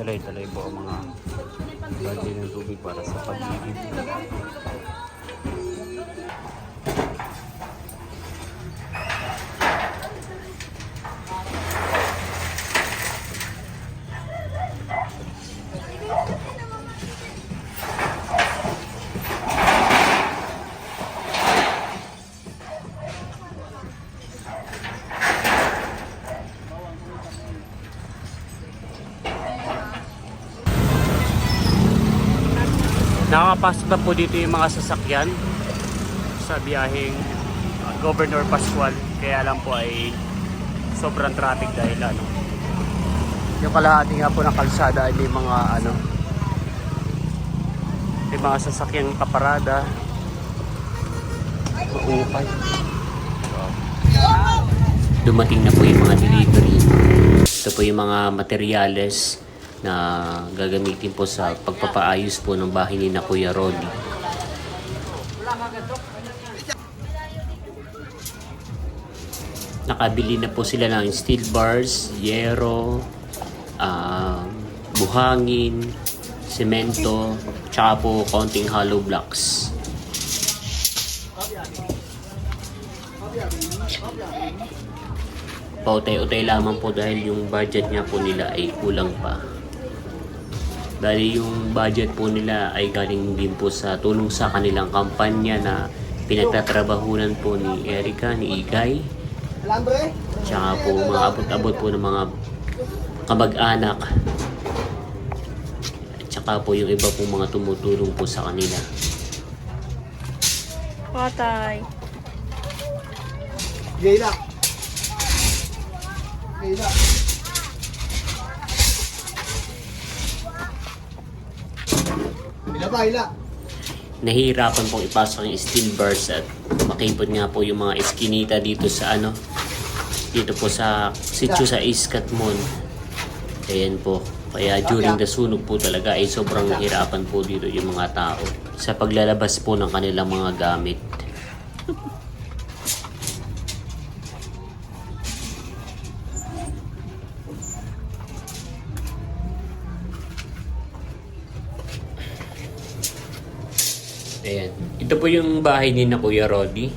Talay-talay po ang mga balde ng tubig para sa pag-ibig. Nakakapasok na po dito yung mga sasakyan sa biyaheng uh, Governor Pascual. Kaya lang po ay sobrang traffic dahil ano. Yung kalahati nga po ng kalsada ay may mga ano may mga sasakyang kaparada. Maupay. Dumating na po yung mga delivery. Ito po yung mga materyales na gagamitin po sa pagpapaayos po ng bahay ni na Kuya Rodi. Nakabili na po sila ng steel bars, yero, ah, buhangin, semento, tsaka po konting hollow blocks. Pautay-utay lamang po dahil yung budget nga po nila ay kulang pa. Dahil yung budget po nila ay galing din po sa tulong sa kanilang kampanya na pinagtatrabahunan po ni Erica, ni Igay. Tsaka po mga abot-abot po ng mga kamag-anak. Tsaka po yung iba po mga tumutulong po sa kanila. Patay. Gila. Gila. Hila ba, hila? Nahihirapan pong ipasok yung steel bars at makipot nga po yung mga eskinita dito sa ano dito po sa sitio sa Iskatmon. Ayan po. Kaya during the sunog po talaga ay sobrang nahirapan po dito yung mga tao sa paglalabas po ng kanilang mga gamit. Ayan. Ito po yung bahay ni na Kuya Roddy.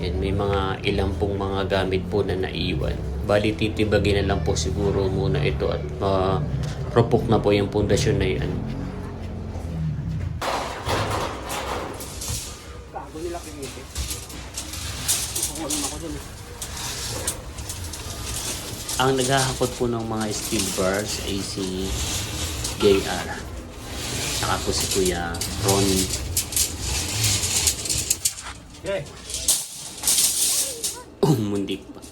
Ayan, may mga ilang pong mga gamit po na naiwan. Bali, titibagin na lang po siguro muna ito at ma-propok na po yung pundasyon na yan. Bago nila kiniti. Kukunin ako dun. Ang naghahakot po ng mga steel bars ay si JR. Saka po si Kuya Ronnie. Okay. Oh, pa.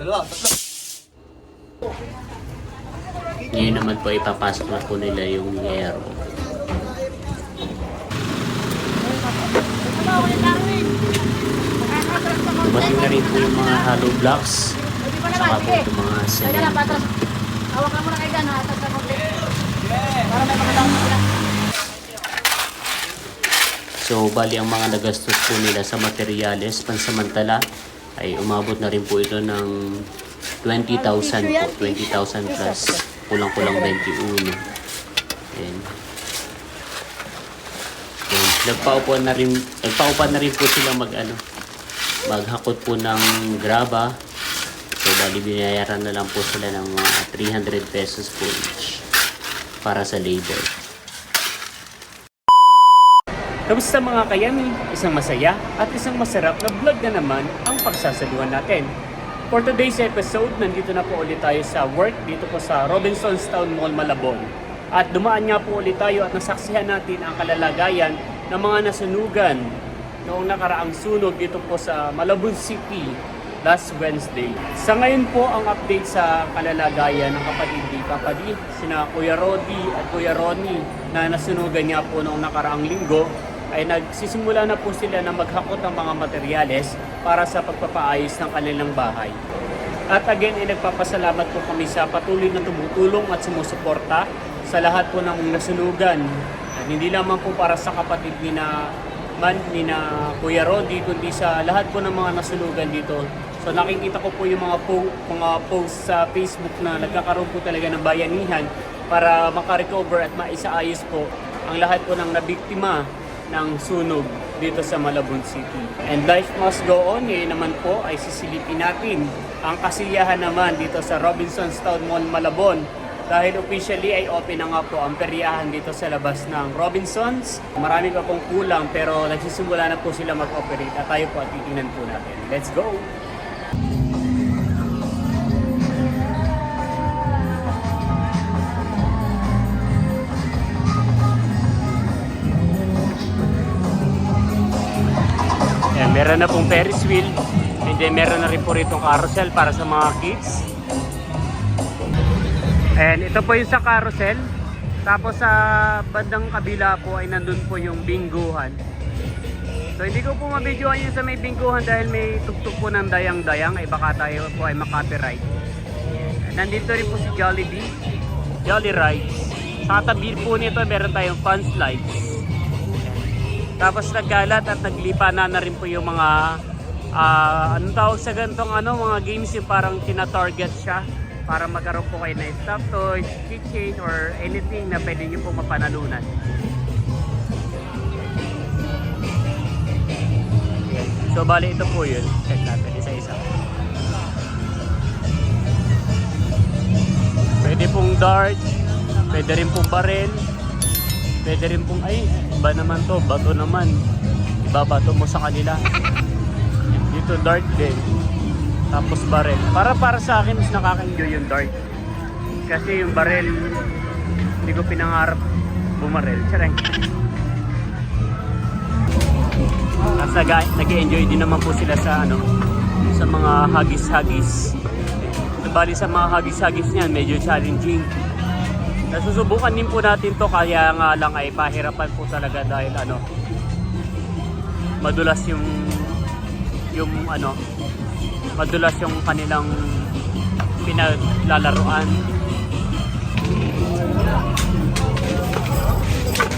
Dalawa, tatlo. Ngayon naman po ipapasok na po nila yung yero. Dumating na rin po yung mga hollow blocks. Saka po itong mga cement. Hawakan mo na kay Gana, atas sa konti. Para may makadama sila. So, bali ang mga nagastos po nila sa materyales pansamantala ay umabot na rin po ito ng 20,000 po. 20,000 plus kulang-kulang 21. Ayan. Ayan. Nagpaupuan na rin, nagpaupuan na rin po sila mag ano, maghakot po ng graba. So, bali binayaran na lang po sila ng mga 300 pesos po each para sa labor. Kamusta mga kayami? Isang masaya at isang masarap na vlog na naman ang pagsasaluhan natin. For today's episode, nandito na po ulit tayo sa work dito po sa Robinson's Town Mall, Malabon. At dumaan nga po ulit tayo at nasaksihan natin ang kalalagayan ng mga nasunugan noong nakaraang sunog dito po sa Malabon City last Wednesday. Sa ngayon po ang update sa kalalagayan ng kapatid ni Papa D, sina Kuya Rodi at Kuya Ronnie na nasunugan niya po noong nakaraang linggo ay nagsisimula na po sila na maghakot ng mga materyales para sa pagpapaayos ng kanilang bahay. At again, ay nagpapasalamat po kami sa patuloy na tumutulong at sumusuporta sa lahat po ng nasunugan. At hindi lamang po para sa kapatid ni na man ni na Kuya Rodi, kundi sa lahat po ng mga nasunugan dito. So nakikita ko po yung mga po, mga posts sa Facebook na nagkakaroon po talaga ng bayanihan para makarecover at maisaayos po ang lahat po ng nabiktima ng sunog dito sa Malabon City. And life must go on. Ngayon naman po ay sisilipin natin ang kasiyahan naman dito sa Robinson's Town Mall Malabon dahil officially ay open na nga po ang peryahan dito sa labas ng Robinsons. Marami pa pong kulang pero nagsisimula na po sila mag-operate at tayo po at titingnan po natin. Let's go! Meron na pong Ferris wheel. And then meron na rin po rito carousel para sa mga kids. And ito po yung sa carousel. Tapos sa bandang kabila po ay nandun po yung bingguhan. So hindi ko po mabidyoan yung sa may bingguhan dahil may tugtog po ng dayang-dayang ay baka tayo po ay makapiright. Nandito rin po si Jollibee, Jolly Rides. Sa tabi po nito meron tayong fun slides. Tapos nagkalat at naglipa na na rin po yung mga ah anong tawag sa gantong ano, mga games yung parang tina-target siya para magkaroon po kayo ng stop toys, keychain, or anything na pwede nyo po mapanalunan. So bali ito po yun. Check natin isa-isa. Pwede pong dart, pwede rin pong barel, pwede rin pong, ay, iba naman to, bato naman. Ibabato mo sa kanila. Dito dart din. Tapos barel. Para para sa akin, mas nakaka-enjoy yung dart. Kasi yung barel, hindi ko pinangarap bumarel. At nag- nag-enjoy din naman po sila sa ano, sa mga hagis-hagis. Bali sa mga hagis-hagis niyan, medyo challenging. Nasusubukan din po natin to kaya nga lang ay pahirapan po talaga dahil ano madulas yung yung ano madulas yung kanilang pinaglalaruan.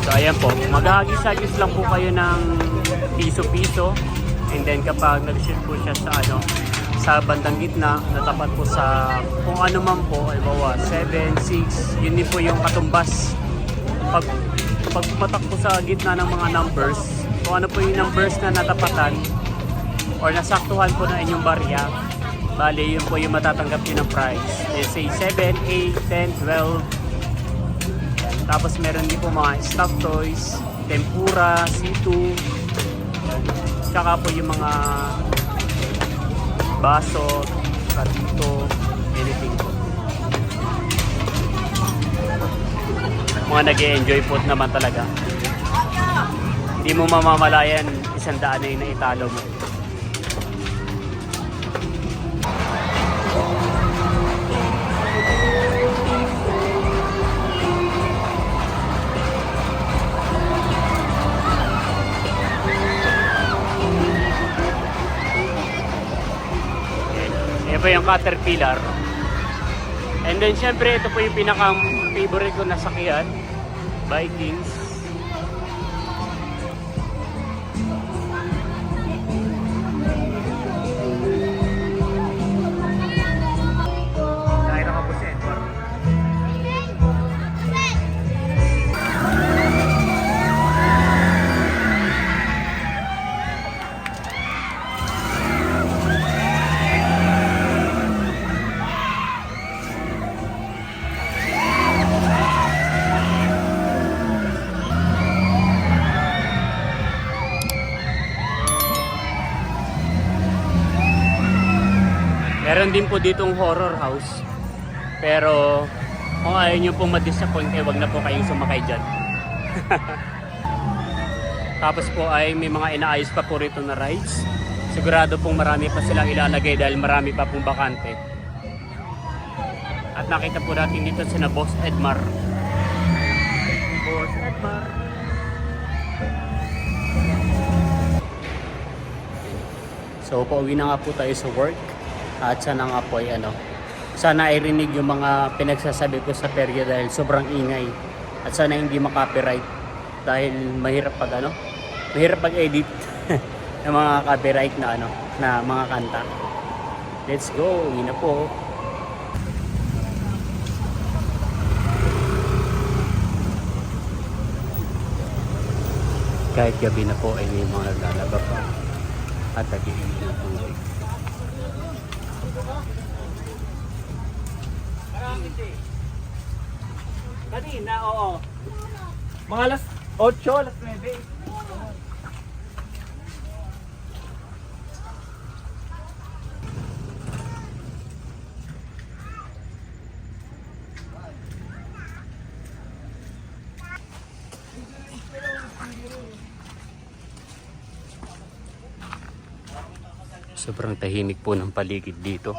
So ayan po, maghahagis-hagis lang po kayo ng piso-piso and then kapag nag-shoot po siya sa ano sa bandang gitna na tapat po sa kung ano man po ay bawa 7, 6 yun din po yung katumbas. Pag, pag pumatak po sa gitna ng mga numbers kung ano po yung numbers na natapatan or nasaktuhan po na inyong barya bali yun po yung matatanggap nyo ng prize. Let's say 7, 8, 10, 12 tapos meron din po mga stuffed toys tempura, C2 tsaka po yung mga baso, karito, anything po. Mga nag enjoy po naman talaga. Hindi mo mamamalayan isang daan na yung naitalo mo. Po yung Caterpillar. And then syempre ito po yung pinakang favorite ko na sakyan. Vikings. Meron din po ditong horror house. Pero kung ayaw nyo pong ma-disappoint, eh wag na po kayong sumakay dyan. Tapos po ay may mga inaayos pa po rito na rides. sigurado pong marami pa silang ilalagay dahil marami pa pong bakante. At nakita po natin dito si na Boss Edmar. Boss Edmar. So pauwi na nga po tayo sa work at sana nga po ay ano sana ay rinig yung mga pinagsasabi ko sa perya dahil sobrang ingay. At sana hindi makopyright dahil mahirap pag ano mahirap pag edit ng mga copyright na ano na mga kanta. Let's go! Yun na po. Kahit gabi na po ay may mga naglalaba pa. At nag-iinom ng tubig Kanina, oo. Mga alas 8, alas 9. Sobrang tahimik po ng paligid dito.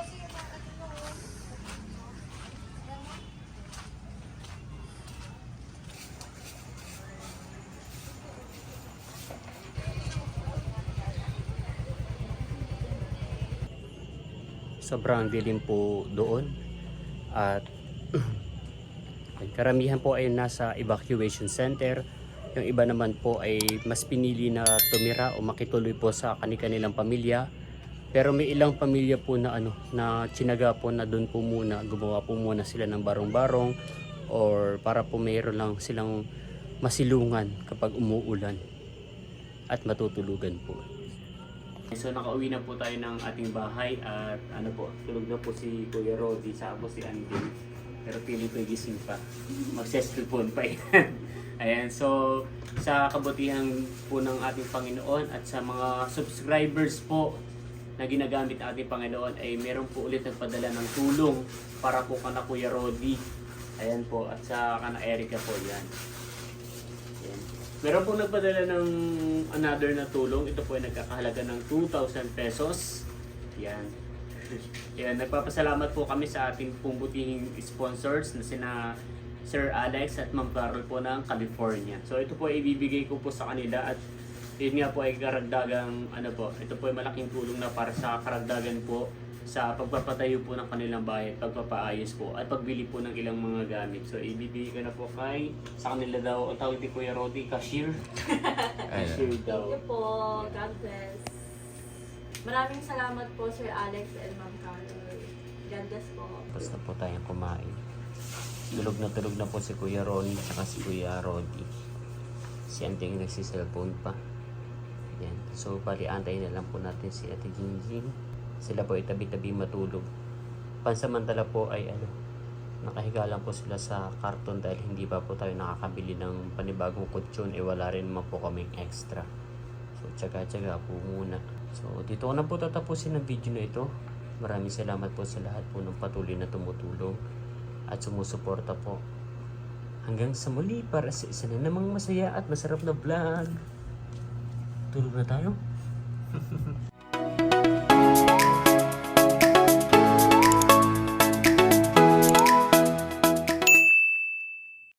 sobrang dilim po doon at karamihan po ay nasa evacuation center yung iba naman po ay mas pinili na tumira o makituloy po sa kani-kanilang pamilya pero may ilang pamilya po na ano na tsinaga po na doon po muna gumawa po muna sila ng barong-barong or para po mayroon lang silang masilungan kapag umuulan at matutulugan po. So nakauwi na po tayo ng ating bahay at ano po, tulog na po si Kuya Rodi sa po si Andy. Pero feeling ko gising pa. Magse-cellphone pa eh. Ayan, so sa kabutihan po ng ating Panginoon at sa mga subscribers po na ginagamit ng ating Panginoon ay meron po ulit nagpadala ng tulong para po kana Kuya Rodi. Ayan po, at sa kana Erica po yan. Ayan. Meron po nagpadala ng another na tulong. Ito po ay nagkakahalaga ng 2,000 pesos. Yan. Yan, nagpapasalamat po kami sa ating pumbutihing sponsors na sina Sir Alex at Ma'am Carol po ng California. So ito po ay ibibigay ko po sa kanila at yun nga po ay karagdagang ano po, ito po ay malaking tulong na para sa karagdagan po sa pagpapatayo po ng kanilang bahay, pagpapaayos po at pagbili po ng ilang mga gamit. So ibibigay ko na po kay sa kanila daw, ang tawag ni Kuya Rodi, cashier. cashier daw. Thank you po. God bless. Maraming salamat po Sir Alex and Ma'am Carol. God bless po. Tapos na po tayong kumain. Tulog na tulog na po si Kuya Ronnie at si Kuya Rodi. Si Ante yung nagsiselfone pa. Yan. So, bali antay na lang po natin si Ate Jingjing. Sila po ay tabi-tabi matulog. Pansamantala po ay ano, nakahiga lang po sila sa karton dahil hindi pa po tayo nakakabili ng panibagong kutsyon eh wala rin naman po kaming extra. So, tsaga-tsaga po muna. So, dito ko na po tatapusin ang video na ito. Maraming salamat po sa lahat po ng patuloy na tumutulong at sumusuporta po. Hanggang sa muli para sa isa na namang masaya at masarap na vlog. Tulog na tayo?